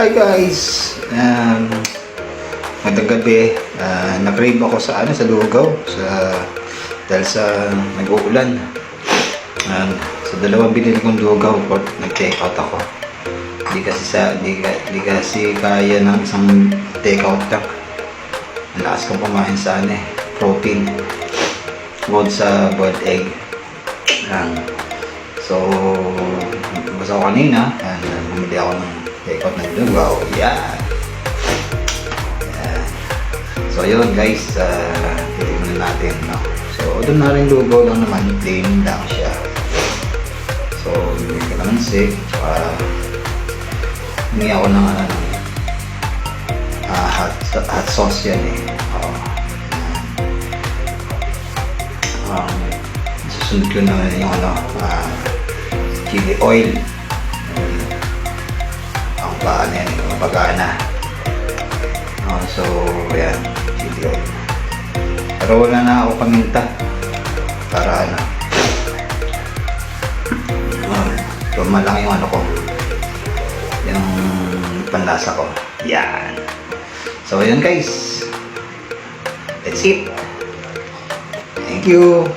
Hi guys! Um, magandang gabi. Uh, nag-rave ako sa ano sa Lugaw sa dahil sa nag-uulan. Um, sa dalawang binili kong Lugaw nag-check out ako. Hindi kasi sa ka- hindi kasi kaya ng isang take out lang. Ang lakas kong kumain sa ano eh, protein. Bukod sa boiled egg. Um, so, basta ako kanina, and, uh, bumili ako ng lugaw. Yan. Yan. So, yun guys, uh, titignan natin. No? So, doon na rin lugaw lang naman, plain lang siya. So, bibili ko naman sick, tsaka humingi ako ng ano, ah, hot, hot sauce yan eh. Yan. Um, susunod ko na yung ano, ah, chili oil. Ang paano yan, yung pagana. Oh, so, yan, chili oil. Pero wala na ako paminta. Para ano. Um, tuma lang yung ano ko. Yung panlasa ko. Yan. So, yun guys. That's it. Thank you.